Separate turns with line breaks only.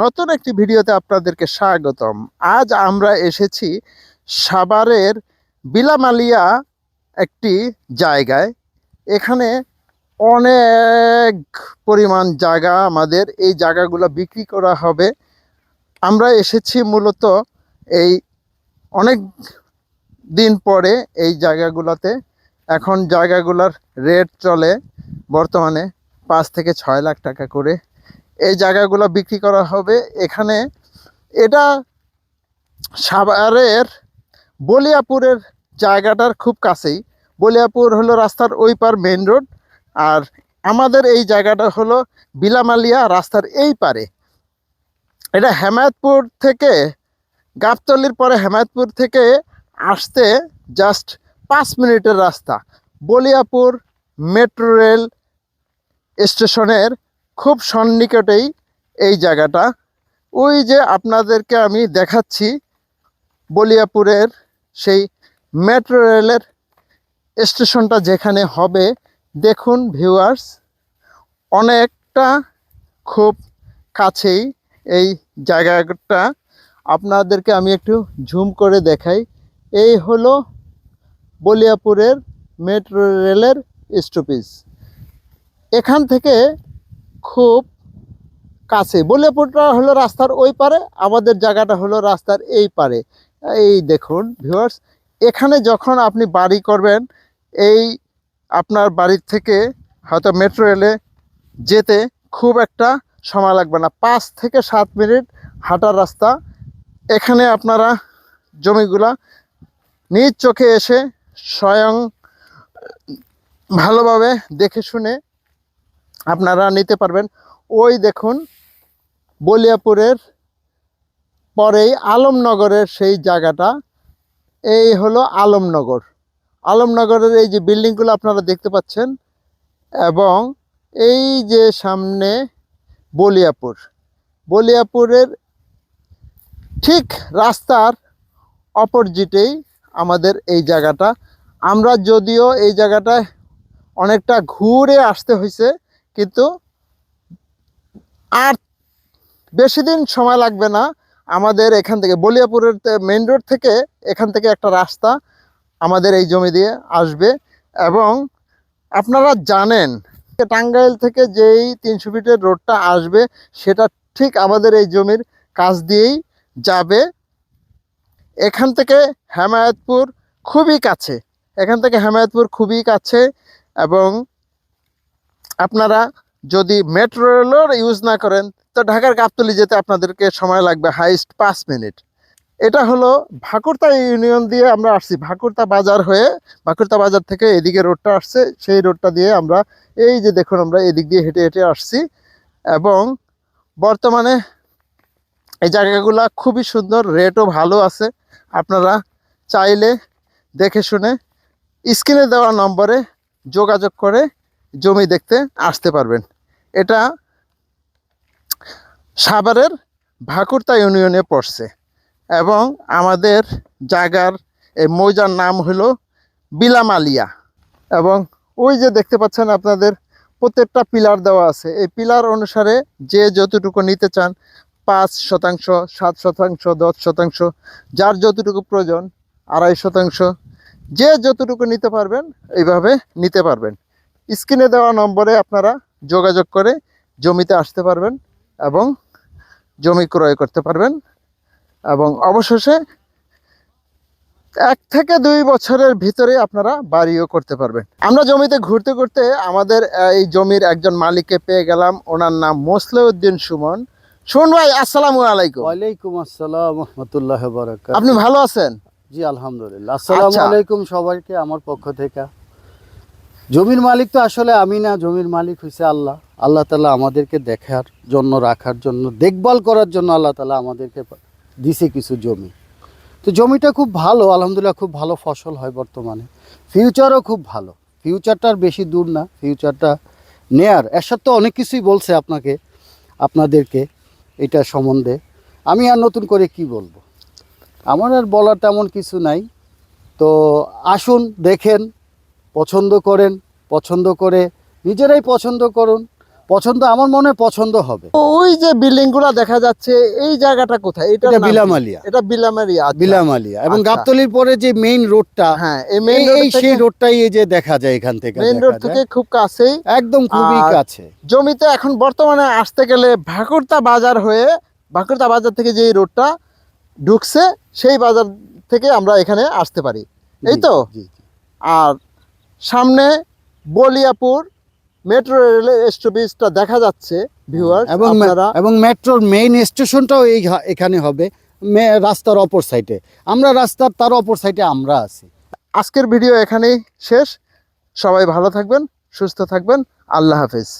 নতুন একটি ভিডিওতে আপনাদেরকে স্বাগতম। আজ আমরা এসেছি সাভারের বিলামালিয়া একটি জায়গায়। এখানে অনেক পরিমাণ জায়গা আমাদের, এই জায়গাগুলো বিক্রি করা হবে। আমরা এসেছি মূলত এই অনেক দিন পরে এই জায়গাগুলোতে। এখন জায়গাগুলোর রেট চলে বর্তমানে পাঁচ থেকে ছয় লাখ টাকা করে। এই জায়গাগুলো বিক্রি করা হবে। এখানে এটা সাভারের বলিয়াপুরের জায়গাটার খুব কাছেই। বলিয়াপুর হলো রাস্তার ওই পার মেন রোড আর আমাদের এই জায়গাটা হলো বিলামালিয়া রাস্তার এই পারে। এটা হেমায়তপুর থেকে গাবতলির পরে হেমায়তপুর থেকে আসতে জাস্ট পাঁচ মিনিটের রাস্তা। বলিয়াপুর মেট্রো রেল স্টেশনের খুব সন্নিকটেই এই জায়গাটা। ওই যে আপনাদেরকে আমি দেখাচ্ছি বলিয়াপুরের সেই মেট্রো রেলের স্টেশনটা যেখানে হবে। দেখুন ভিউয়ার্স, অনেকটা খুব কাছেই এই জায়গাটা। আপনাদেরকে আমি একটু ঝুম করে দেখাই। এই হলো বলিয়াপুরের মেট্রো রেলের স্টপেজ। এখান থেকে খুব কাছে। বলিয়াপুরটা হলো রাস্তার ওই পারে, আমাদের জায়গাটা হলো রাস্তার এই পারে। এই দেখুন ভিউয়ার্স এখানে যখন আপনি বাড়ি করবেন, এই আপনার বাড়ির থেকে হয়তো মেট্রো রেলে যেতে খুব একটা সময় লাগবে না। পাঁচ থেকে সাত মিনিট হাঁটার রাস্তা। এখানে আপনারা জমিগুলা নিজ চোখে এসে স্বয়ং ভালোভাবে দেখে শুনে আপনারা নিতে পারবেন। ওই দেখুন, বলিয়াপুরের পরেই আলমনগরের সেই জায়গাটা। এই হলো আলমনগর। আলমনগরের এই যে বিল্ডিংগুলো আপনারা দেখতে পাচ্ছেন, এবং এই যে সামনে বলিয়াপুর। বলিয়াপুরের ঠিক রাস্তার অপোজিটেই আমাদের এই জায়গাটা। আমরা যদিও এই জায়গাটায় অনেকটা ঘুরে আসতে হয়েছে কিন্তু আর বেশি দিন সময় লাগবে না। আমাদের এখান থেকে বলিয়াপুরের মেন রোড থেকে এখান থেকে একটা রাস্তা আমাদের এই জমি দিয়ে আসবে এবং আপনারা জানেন টাঙ্গাইল থেকে যেই তিনশো ফিটের রোডটা আসবে সেটা ঠিক আমাদের এই জমির কাছ দিয়েই যাবে। এখান থেকে হেমায়তপুর খুবই কাছে, এখান থেকে হেমায়তপুর খুবই কাছে এবং আপনারা যদি মেট্রো রেলও ইউজ না করেন, তো ঢাকার গাবতলি যেতে আপনাদেরকে সময় লাগবে হাইস্ট পাঁচ মিনিট এটা হলো ভাকুরতা ইউনিয়ন দিয়ে আমরা আসছি। ভাকুরতা বাজার হয়ে, ভাকুরতা বাজার থেকে এদিকে রোডটা আসছে। সেই রোডটা দিয়ে আমরা এই যে দেখুন আমরা এদিক দিয়ে হেঁটে হেঁটে আসছি। এবং বর্তমানে এই জায়গাগুলা খুবই সুন্দর রেটও ভালো আছে। আপনারা চাইলে দেখে শুনে, স্ক্রিনে দেওয়া নম্বরে যোগাযোগ করে জমি দেখতে আসতে পারবেন। এটা সাভারের ভাকুরতা ইউনিয়নে পড়ছে এবং আমাদের জায়গার এই মৌজার নাম হলো বিলামালিয়া এবং ওই যে দেখতে পাচ্ছেন আপনাদের প্রত্যেকটা পিলার দেওয়া আছে। এই পিলার অনুসারে যে যতটুকু নিতে চান, পাঁচ শতাংশ, সাত শতাংশ, দশ শতাংশ, যার যতটুকু প্রয়োজন, আড়াই শতাংশ, যে যতটুকু নিতে পারবেন, এইভাবে নিতে পারবেন। স্ক্রিনে দেওয়া নম্বরে আপনারা যোগাযোগ করে জমিতে আসতে পারবেন এবং জমি ক্রয় করতে পারবেন এবং অবশেষে এক থেকে দুই বছরের ভিতরে আপনারা বাড়িও করতে পারবেন। আমরা জমিতে ঘুরতে ঘুরতে আমাদের এই জমির একজন মালিককে পেয়ে গেলাম। ওনার নাম মোসলেউদ্দিন সুমন। সুমন ভাই আসসালামু আলাইকুম।
ওয়ালাইকুম আসসালাম রহমতুল্লাহ বারাকাত
আপনি ভালো আছেন?
জি আলহামদুলিল্লাহ। আসসালামু
আচ্ছা।
আলাইকুম সবাইকে আমার পক্ষ থেকে। জমির মালিক তো আসলে আমি না, জমির মালিক হয়েছে আল্লাহ। আল্লাহ তালা আমাদেরকে দেখার জন্য, রাখার জন্য, দেখভাল করার জন্য আল্লাহ তালা আমাদেরকে দিছে কিছু জমি। তো জমিটা খুব ভালো, আলহামদুলিল্লাহ খুব ভালো ফসল হয় বর্তমানে। ফিউচারও খুব ভালো। ফিউচারটা আর বেশি দূর না, ফিউচারটা নেয়ার। এরশাদ তো অনেক কিছুই বলছে আপনাকে, আপনাদেরকে এটা সম্বন্ধে। আমি আর নতুন করে কি বলব? আমার আর বলার তেমন কিছু নাই। তো আসুন, দেখেন পছন্দ করেন পছন্দ করে নিজেরাই পছন্দ করুন। পছন্দ আমার মনে পছন্দ হবে।
ওই যে বিল্ডিংগুলা দেখা যাচ্ছে এই জায়গাটা কোথায়? এটা
বিলামালিয়া।
এটা বিলামারিয়া আচ্ছা।
বিলামালিয়া। এবং
আচ্ছা।
গাবতলির পরে যে মেইন রোডটা
হ্যাঁ এই
সেই রোডটাই এই যে দেখা যায় এখান থেকে
মেইন রোড থেকে খুব কাছেই।
একদম খুবই কাছে।
জমিতে এখন বর্তমানে আসতে গেলে ভাকুরতা বাজার হয়ে ভাকুরতা বাজার থেকে যে রোডটা ঢুকছে সেই বাজার থেকে আমরা এখানে আসতে পারি। এই তো? আর সামনে বলিয়াপুর মেট্রো রেল স্টপেজটা দেখা যাচ্ছে ভিউয়ার
এবং এবং মেট্রোর মেইন স্টেশনটাও এই এখানে হবে রাস্তার অপর সাইডে আমরা রাস্তার তার অপর সাইডে আমরা আছি।
আজকের ভিডিও এখানেই শেষ। সবাই ভালো থাকবেন সুস্থ থাকবেন। আল্লাহ হাফেজ।